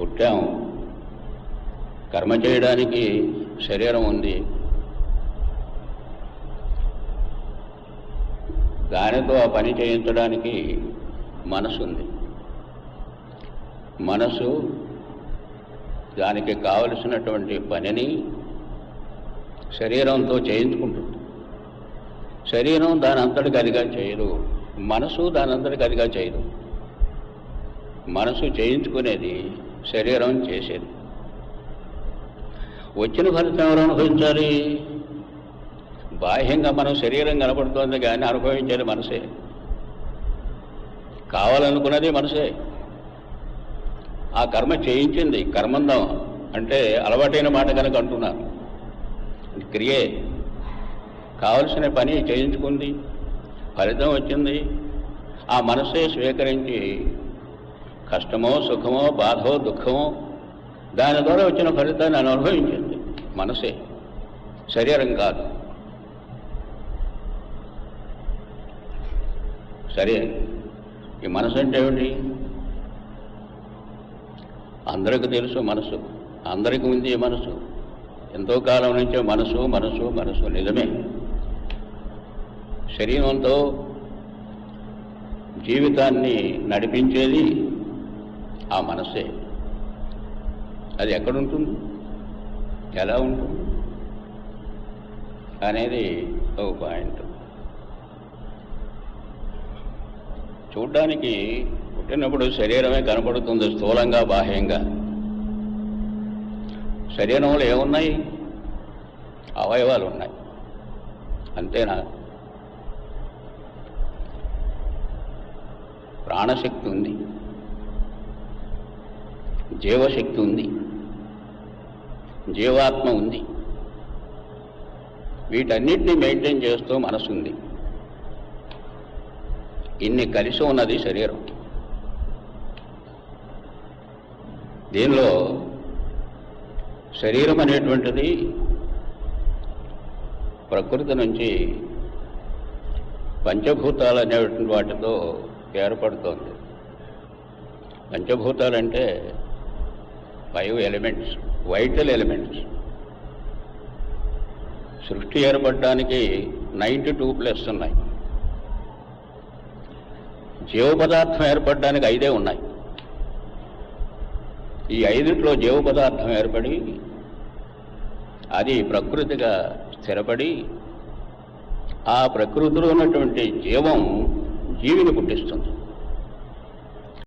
పుట్టాము కర్మ చేయడానికి శరీరం ఉంది. దానితో ఆ పని చేయించడానికి మనసు ఉంది. మనసు దానికి కావలసినటువంటి పనిని శరీరంతో చేయించుకుంటుంది. శరీరం దాని అంతటికి అదిగా చేయదు. మనసు దాని అంతటికి అదిగా చేయదు. మనసు చేయించుకునేది శరీరం చేసేది. వచ్చిన ఫలితం ఎవరు అనుభవించాలి? బాహ్యంగా మనం శరీరం కనపడుతోంది కానీ అనుభవించేది మనసే. కావాలనుకున్నది మనసే. ఆ కర్మ చేయించింది కర్మందం అంటే అలవాటైన మాట కనుక అంటున్నాను క్రియే. కావలసిన పని చేయించుకుంది ఫలితం వచ్చింది. ఆ మనసే స్వీకరించి కష్టమో సుఖమో బాధో దుఃఖమో దాని ద్వారా వచ్చిన ఫలితాన్ని అనుభవించింది. మనసే. శరీరం కాదు. సరే. ఈ మనసు అంటే ఏమిటి? అందరికీ తెలుసు మనసు. అందరికీ ఉంది ఈ మనసు. ఎంతో కాలం నుంచే మనసు మనసు మనసు నిజమే. శరీరంతో జీవితాన్ని నడిపించేది ఆ మనసే అది ఎక్కడుంటుంది? ఎలా ఉంటుంది? అనేది ఒక పాయింట్. చూడ్డానికి పుట్టినప్పుడు శరీరమే కనపడుతుంది స్థూలంగా బాహ్యంగా. శరీరంలో ఏమున్నాయి? అవయవాలు ఉన్నాయి. అంతేనా? ప్రాణశక్తి ఉంది. జీవశక్తి ఉంది. జీవాత్మ ఉంది. వీటన్నిటిని మెయింటైన్ చేస్తూ మనసు ఉంది. ఇన్ని కలిసి ఉన్నది శరీరం. దీనిలో శరీరం అనేటువంటిది ప్రకృతి నుంచి పంచభూతాలు అనేటువంటి వాటితో ఏర్పడుతోంది. పంచభూతాలంటే ఫైవ్ ఎలిమెంట్స్ వైటల్ ఎలిమెంట్స్. సృష్టి ఏర్పడడానికి నైంటీ టూ ప్లస్ ఉన్నాయి. జీవ పదార్థం ఏర్పడడానికి ఐదే ఉన్నాయి. ఈ ఐదుట్లో జీవ పదార్థం ఏర్పడి అది ప్రకృతిగా స్థిరపడి ఆ ప్రకృతిలో ఉన్నటువంటి జీవం జీవిని పుట్టిస్తుంది.